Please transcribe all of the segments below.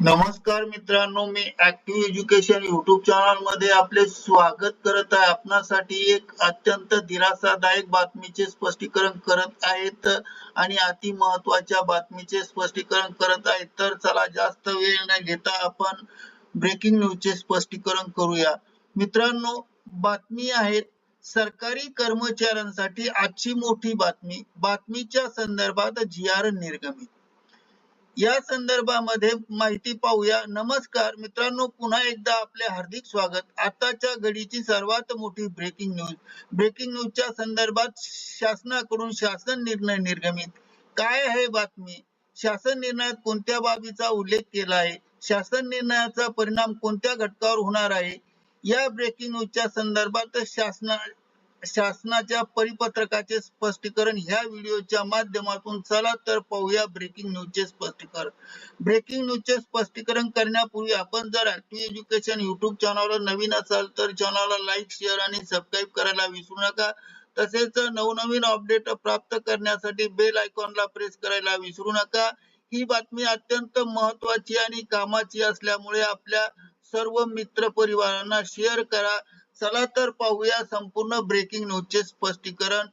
नमस्कार मित्रांनो मी ऍक्टिव्ह एज्युकेशन युट्यूब चॅनलमध्ये आपले स्वागत करत आहे. आपणासाठी एक अत्यंत दिलासादायक बातमीचे स्पष्टीकरण करत आहेत आणि अति महत्त्वाच्या बातमीचे स्पष्टीकरण करत आहेत. तर चला जास्त वेळ न घेता आपण ब्रेकिंग न्यूजचे स्पष्टीकरण करूया. मित्रांनो बातमी आहेत सरकारी कर्मचाऱ्यांसाठी आजची मोठी बातमी. बातमीच्या संदर्भात जी आर निर्गमित. या संदर्भामध्ये माहिती पाहूया. नमस्कार मित्रांनो पुन्हा एकदा आपले हार्दिक स्वागत. आताच्या घडीची सर्वात मोठी ब्रेकिंग न्यूज ब्रेकिंग न्यूजच्या संदर्भात शासनाकडून शासन निर्णय निर्गमित. काय आहे बातमी? शासन निर्णयात कोणत्या बाबीचा उल्लेख केला आहे? शासन निर्णयाचा परिणाम कोणत्या घटकावर होणार आहे? या ब्रेकिंग न्यूजच्या संदर्भात शासना शासनाच्या परिपत्रकाचे स्पष्टीकरण ह्या व्हिडिओच्या माध्यमातून चला तर पाहूया ब्रेकिंग न्यूजचे स्पष्टीकरण. ब्रेकिंग न्यूजचे स्पष्टीकरण करण्यापूर्वी आपण जर ऍक्टिव्ह एज्युकेशन युट्यूब चॅनलवर नवीन असाल तर चॅनलला लाईक शेअर आणि सबस्क्राईब करायला विसरू नका. तसेच नवनवीन अपडेट प्राप्त करण्यासाठी बेल आयकॉनला प्रेस करायला विसरू नका. ही बातमी अत्यंत महत्वाची आणि कामाची असल्यामुळे आपल्या सर्व मित्र परिवारांना शेअर करा. चला तर पाहूया संपूर्ण ब्रेकिंग न्यूजचे स्पष्टीकरण.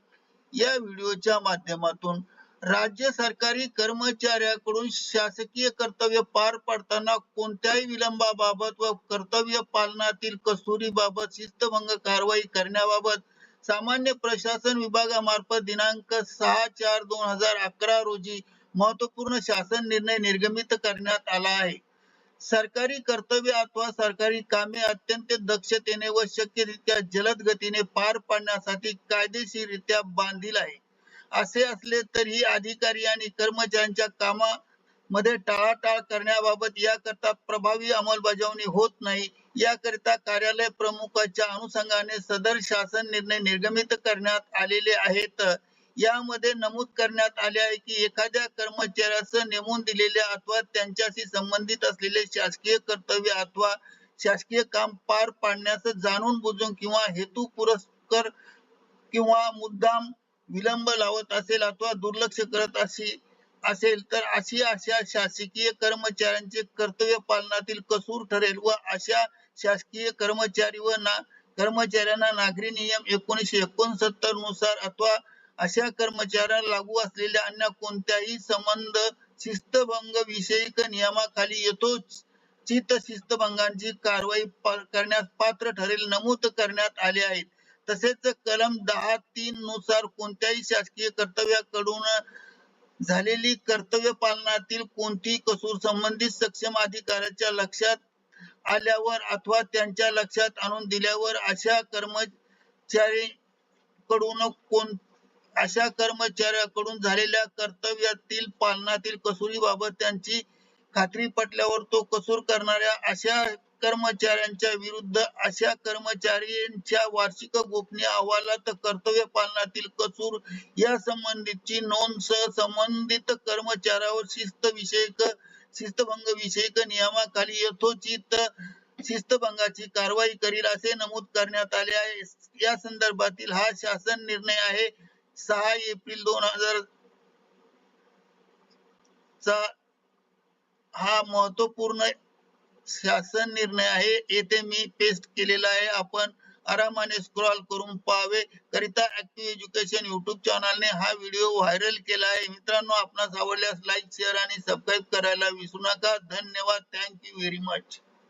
या व्हिडिओच्या माध्यमातून राज्य सरकारी कर्मचाऱ्याकडून शासकीय कर्तव्य पार पाडताना कोणत्याही विलंबाबाबत व कर्तव्य पालनातील कसुरीबाबत शिस्तभंग कारवाई करण्याबाबत सामान्य प्रशासन विभागामार्फत दिनांक सहा चार दोन हजार अकरा रोजी महत्त्वपूर्ण शासन निर्णय निर्गमित करण्यात आला आहे. सरकारी कर्तव्य अथवा सरकारी कामे अत्यंत दक्षतेने व शक्यरित्या जलद गतीने पार पाडण्यासाठी कायदेशीरित्या बांधील आहे. असे असले तरीही अधिकारी आणि कर्मचाऱ्यांच्या कामा मध्ये टाळाटाळ करण्याबाबत याकरता प्रभावी अंमलबजावणी होत नाही. याकरिता कार्यालय प्रमुखाच्या अनुषंगाने सदर शासन निर्णय निर्गमित करण्यात आलेले आहेत. यामध्ये नमूद करण्यात आले आहे की एखाद्या कर्मचाऱ्याचं नेमून दिलेल्या अथवा त्यांच्याशी संबंधित असलेले शासकीय कर्तव्य अथवा शासकीय काम पार पाडण्यास जाणून बुजून किंवा हेतू पुरस्कर किंवा मुद्दाम विलंब लावत असेल अथवा दुर्लक्ष करत अशी असेल तर अशी अशा शासकीय कर्मचाऱ्यांचे कर्तव्य पालनातील कसूर ठरेल व अशा शासकीय कर्मचारी व ना कर्मचाऱ्यांना नागरी नियम एकोणीशे एकोणसत्तरनुसार अथवा अशा कर्मचाऱ्यांना लागू असलेल्या अन्य कोणत्याही संबंध शिस्तभंग विषयक नियमाखाली यथोचित शिस्तभंगांची कारवाई करण्यास पात्र ठरेल नमूद करण्यात आले आहे तसेच कलम दहा तीन नुसार कोणत्याही शासकीय कर्तव्याकडून झालेली कर्तव्य पालनातील कोणतीही कसूर संबंधित सक्षम अधिकाऱ्याच्या लक्षात आल्यावर अथवा त्यांच्या लक्षात आणून दिल्यावर अशा कर्मचारी कडून कोण अशा कर्मचाऱ्याकडून झालेल्या कर्तव्यातील पालनातील कसुरीबाबत त्यांची खात्री पटल्यावर तो कसूर करणाऱ्या अशा कर्मचाऱ्यांच्या विरुद्ध अशा कर्मचाऱ्यांच्या वार्षिक गोपनीय अहवालात कर्तव्य पालनातील कसूर या संबंधीची नोंद सह संबंधित कर्मचाऱ्यावर शिस्त विषयक शिस्तभंग विषयक नियमाखाली यथोचित शिस्तभंगाची कारवाई करील असे नमूद करण्यात आले आहे. या संदर्भातील हा शासन निर्णय आहे. सहा एप्रिल दोन हजार चा हा महत्त्वपूर्ण शासन निर्णय आहे. येथे मी पेस्ट केलेला आहे. आपण आरामाने स्क्रॉल करून पाहावे. करिता ऍक्टिव्ह एज्युकेशन युट्यूब चॅनलने हा व्हिडिओ व्हायरल केला आहे. मित्रांनो आपणास आवडल्यास लाईक शेअर आणि सबस्क्राईब करायला विसरू नका. धन्यवाद. Thank you very much